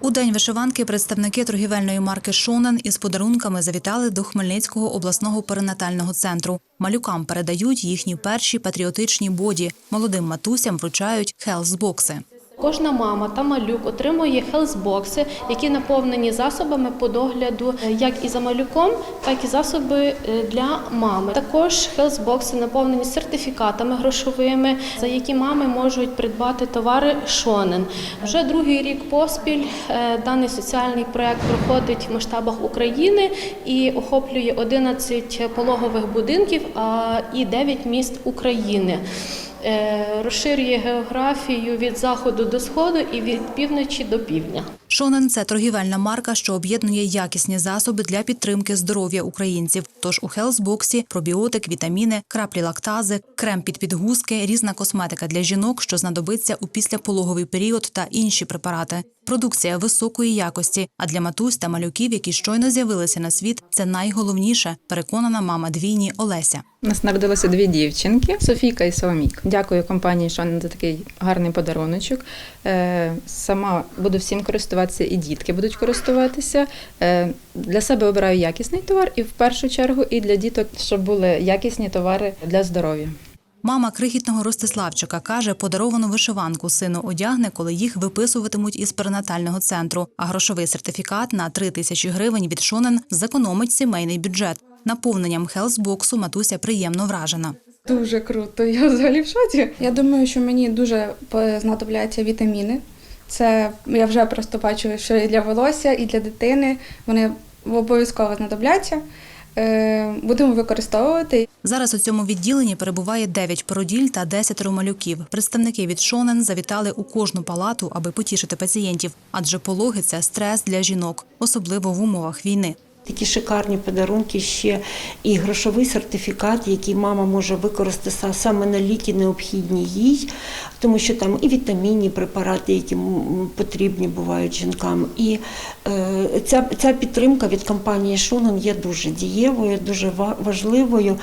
У день вишиванки представники торгівельної марки Шонен із подарунками завітали до Хмельницького обласного перинатального центру. Малюкам передають їхні перші патріотичні боді. Молодим матусям вручають хелсбокси. Кожна мама та малюк отримує хелсбокси, які наповнені засобами по догляду е, як і за малюком, так і засоби е, для мами. Також хелсбокси наповнені сертифікатами грошовими, за які мами можуть придбати товари Шонен. Вже другий рік поспіль е, даний соціальний проект проходить в масштабах України і охоплює 11 пологових будинків і 9 міст України. Е, Розширює географію від заходу до сходу і від півночі до півдня. Шонен це торгівельна марка, що об'єднує якісні засоби для підтримки здоров'я українців. Тож у хелсбоксі пробіотик, вітаміни, краплі лактази, крем під підгузки, різна косметика для жінок, що знадобиться у післяпологовий період та інші препарати. Продукція високої якості, а для матусь та малюків, які щойно з'явилися на світ, це найголовніше, переконана мама двійні Олеся. Нас народилося дві дівчинки Софійка і Соломійка. Дякую компанії Шон за такий гарний подаруночок. Е, Сама буду всім користуватися, і дітки будуть користуватися. Е, Для себе обираю якісний товар і в першу чергу і для діток, щоб були якісні товари для здоров'я. Мама крихітного Ростиславчика каже, подаровану вишиванку сину одягне, коли їх виписуватимуть із перинатального центру. А грошовий сертифікат на 3 тисячі гривень від Шонен зекономить сімейний бюджет. Наповненням хелсбоксу матуся приємно вражена. Дуже круто, я взагалі в шоці. Я думаю, що мені дуже знадобляться вітаміни. Це я вже просто бачу, що і для волосся, і для дитини вони обов'язково знадобляться. Е, Будемо використовувати. Зараз у цьому відділенні перебуває 9 породіль та 10 малюків. Представники від Шонен завітали у кожну палату, аби потішити пацієнтів, адже пологи це стрес для жінок, особливо в умовах війни. Такі шикарні подарунки ще і грошовий сертифікат, який мама може використати саме на ліки, необхідні їй, тому що там і вітамінні препарати, які потрібні бувають жінкам. І е, ця, ця підтримка від компанії Шунон є дуже дієвою, дуже ва- важливою.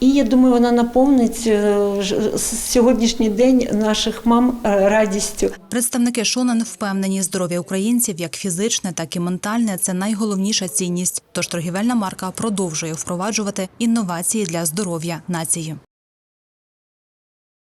І я думаю, вона наповнить е, сьогоднішній день наших мам е, радістю. Представники Шонен впевнені, здоров'я українців, як фізичне, так і ментальне, це найголовніша цінність. Тож торгівельна марка продовжує впроваджувати інновації для здоров'я нації.